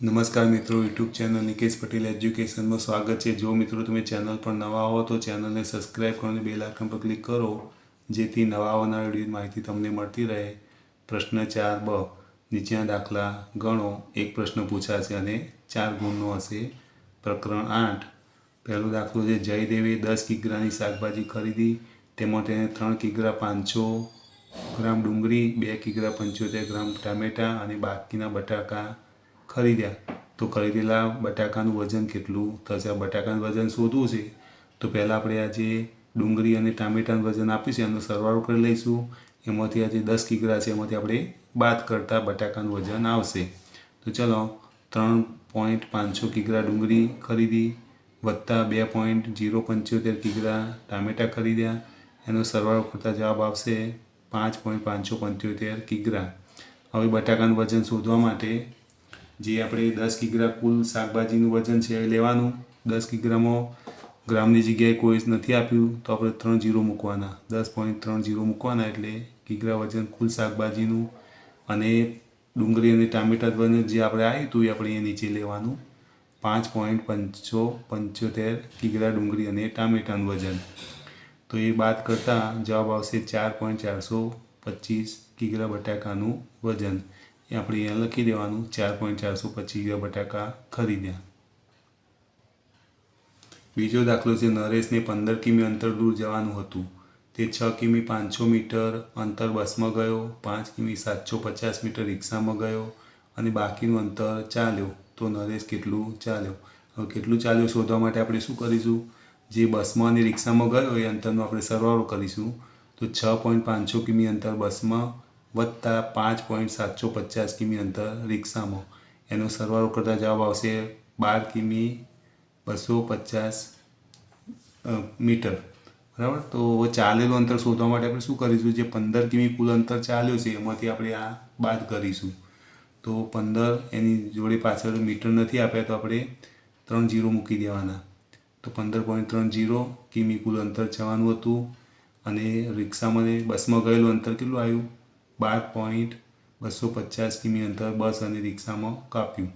નમસ્કાર મિત્રો, YouTube channel Nikesh Patel એજ્યુકેશનમાં સ્વાગત છે. જો મિત્રો તમે ચેનલ પર નવા હો તો ચેનલને સબસ્ક્રાઈબ કરો અને બેલ આઇકન પર ક્લિક કરો, જેથી નવા આવનાર વીડિયો માહિતી તમને મળતી રહે. પ્રશ્ન ચાર બ, નીચેના દાખલા ગણો. એક પ્રશ્ન પૂછાશે અને ચાર ગુણનો હશે. પ્રકરણ આઠ, પહેલો દાખલો છે, જયદેવે દસ કિગ્રાની શાકભાજી ખરીદી, તેમાં તેને ત્રણ કિગ્રા પાંચસો ગ્રામ ડુંગળી, બે કિગ્રા પંચોતેર ગ્રામ ટામેટાં અને બાકીના બટાકા ખરીદ્યા. તો ખરીદેલા બટાકાનું વજન કેટલું? થશે આ બટાકાનું વજન શોધવું છે. તો પહેલાં આપણે આ જે ડુંગળી અને ટામેટાનું વજન આપ્યું છે, એનો સરવાળો કરી લઈશું. એમાંથી આ જે દસ કિગ્રા છે, એમાંથી આપણે બાદ કરતાં બટાકાનું વજન આવશે. તો ચલો, ત્રણ પોઈન્ટ પાંચસો કિગ્રા ડુંગળી ખરીદી, વત્તા બે પોઈન્ટ જીરો પંચોતેર કિગ્રા ટામેટાં ખરીદ્યા. એનો સરવાળો કરતાં જવાબ આવશે પાંચ પોઈન્ટ પાંચસો પંચોતેર કિગ્રા. હવે બટાકાનું વજન શોધવા માટે જે આપણે દસ કિગ્રા કુલ શાકભાજીનું વજન છે એ લેવાનું. દસ કિગ્રામાં ગ્રામની જગ્યાએ કોઈ નથી આપ્યું, તો આપણે ત્રણ જીરો મૂકવાના. દસ પોઈન્ટ ત્રણ જીરો મૂકવાના એટલે કિગ્રા વજન કુલ શાકભાજીનું અને ડુંગળી અને ટામેટા વજન જે આપણે આવ્યું હતું એ આપણે એ નીચે લેવાનું. પાંચ પોઈન્ટ પંચો પંચોતેર કિગ્રા ડુંગળી અને ટામેટાનું વજન. તો એ બાદ કરતાં જવાબ આવશે ચાર પોઈન્ટ ચારસો પચીસ કિગ્રા બટાકાનું વજન. એ આપણે અહીંયા લખી દેવાનું. ચાર પોઈન્ટ ચારસો પચીસ બટાકા ખરીદ્યા. બીજો દાખલો છે, નરેશને પંદર કિમી અંતર દૂર જવાનું હતું. તે છ કિમી પાંચસો મીટર અંતર બસમાં ગયો, પાંચ કિમી સાતસો પચાસ મીટર રિક્ષામાં ગયો અને બાકીનું અંતર ચાલ્યો. તો નરેશ કેટલું ચાલ્યો? હવે કેટલું ચાલ્યો શોધવા માટે આપણે શું કરીશું? જે બસમાં અને રિક્ષામાં ગયો, એ અંતરનો આપણે સરવાળો કરીશું. તો છ પોઈન્ટ પાંચસો કિમી અંતર બસમાં વત્તા પાંચ પોઈન્ટ સાતસો પચાસ કિમી અંતર રિક્ષામાં. એનો સરવાળો કરતાં જવાબ આવશે બાર કિમી બસો પચાસ મીટર. બરાબર? તો ચાલેલું અંતર શોધવા માટે આપણે શું કરીશું? જે પંદર કિમી કુલ અંતર ચાલ્યું છે, એમાંથી આપણે આ બાદ કરીશું. તો પંદર એની જોડે પાછળ મીટર નથી આપ્યા, તો આપણે ત્રણ જીરો મૂકી દેવાના. તો પંદર પોઈન્ટ ત્રણ જીરો કિમી કુલ અંતર જવાનું હતું. અને રિક્ષામાં બસમાં ગયેલું અંતર કેટલું આવ્યું? બાર પોઈન્ટ બસો પચાસ કિમી અંતર બસ અને રિક્ષામાં કાપ્યું.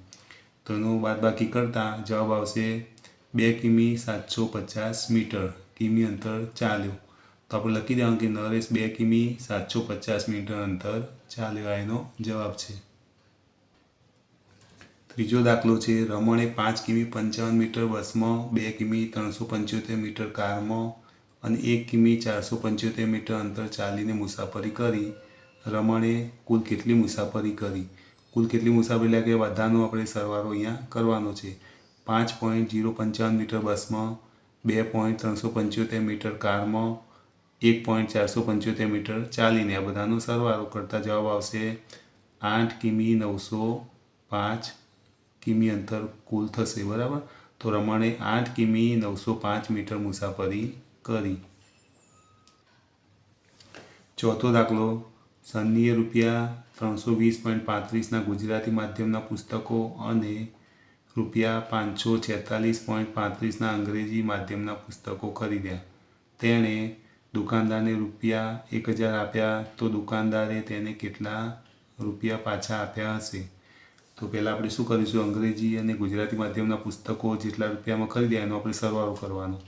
તો એનું બાદબાકી કરતાં જવાબ આવશે બે કિમી સાતસો પચાસ મીટર કિમી અંતર ચાલ્યું. તો આપણે લખી દેવાનું કે નરેશ બે કિમી સાતસો પચાસ મીટર અંતર ચાલ્યો. એનો જવાબ છે. ત્રીજો દાખલો છે, રમણે પાંચ કિમી પંચાવન મીટર બસમાં, બે કિમી ત્રણસો પંચોતેર મીટર કારમાં અને એક કિમી ચારસો પંચોતેર મીટર અંતર ચાલીને મુસાફરી કરી. રમણે કુલ કેટલી મુસાફરી કરી? કુલ કેટલી મુસાફરી કે બધાનો આપણે સરવાળો અહીંયા કરવાનો છે. પાંચ પોઈન્ટ જીરો પંચાવન મીટર બસમાં, બે પોઈન્ટ ત્રણસો પંચોતેર મીટર કારમાં, એક પોઈન્ટ ચારસો પંચોતેર મીટર ચાલીને આ બધાનો સરવાળો કરતા જવાબ આવશે આઠ કિમી નવસો પાંચ કિમી અંતર કુલ થશે, બરાબર? તો રમણે આઠ કિમી નવસો પાંચ મીટર મુસાફરી કરી. ચોથો દાખલો. સન્નીએ રૂપિયા ત્રણસો વીસ પોઈન્ટ પાંત્રીસના ગુજરાતી માધ્યમના પુસ્તકો અને રૂપિયા પાંચસો છેતાલીસ પોઈન્ટ પાંત્રીસના અંગ્રેજી માધ્યમના પુસ્તકો ખરીદ્યા. તેણે દુકાનદારને રૂપિયા એક હજાર આપ્યા તો દુકાનદારે તેને કેટલા રૂપિયા પાછા આપ્યા હશે? તો પહેલાં આપણે શું કરીશું? અંગ્રેજી અને ગુજરાતી માધ્યમના પુસ્તકો જેટલા રૂપિયામાં ખરીદ્યા એનો આપણે સરવાળો કરવાનો.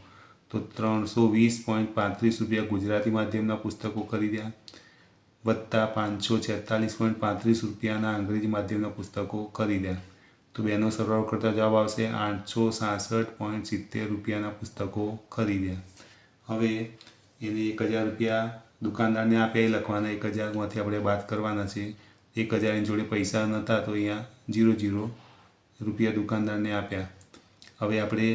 તો ત્રણસો વીસ પોઈન્ટ પાંત્રીસ રૂપિયા ગુજરાતી માધ્યમના પુસ્તકો ખરીદ્યા. વત્તા પાંચસો છેતાલીસ પોઈન્ટ પાંત્રીસ રૂપિયાના અંગ્રેજી માધ્યમના પુસ્તકો ખરીદ્યા. તો બેનો સરવાળો કરતા જવાબ આવશે આઠસો સાસઠ પોઈન્ટ સિત્તેર રૂપિયાના પુસ્તકો ખરીદ્યા. હવે એને એક હજાર રૂપિયા દુકાનદારને આપ્યા, એ લખવાના એક હજારમાંથી આપણે બાદ કરવાના છે. એક હજારની જોડે પૈસા નહોતા, તો અહીંયા જીરો જીરો રૂપિયા દુકાનદારને આપ્યા. હવે આપણે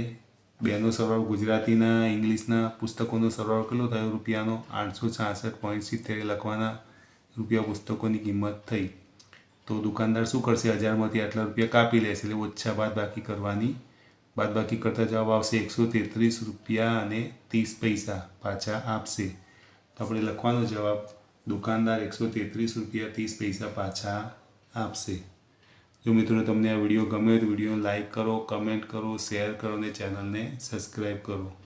બેનો સરવાળો ગુજરાતીના, ઇંગ્લિશના પુસ્તકોનો સરવાળો કેટલો થયો? રૂપિયાનો આઠસો છાસઠ પોઈન્ટ સિત્તેર લખવાના રૂપિયા પુસ્તકોની કિંમત થઈ. તો દુકાનદાર શું કરશે? હજારમાંથી આટલા રૂપિયા કાપી લેશે. એટલે ઓછા બાદ બાકી કરવાની. બાદ બાકી કરતાં જવાબ આવશે એકસો તેત્રીસ રૂપિયા અને ત્રીસ પૈસા પાછા આપશે. તો આપણે લખવાનો જવાબ, દુકાનદાર એકસો તેત્રીસ રૂપિયા ત્રીસ પૈસા પાછા આપશે. જો મિત્રો તમને આ વીડિયો ગમે તો વિડીયોને લાઇક કરો, કમેન્ટ કરો, શેર કરો અને ચેનલને સબસ્ક્રાઈબ કરો.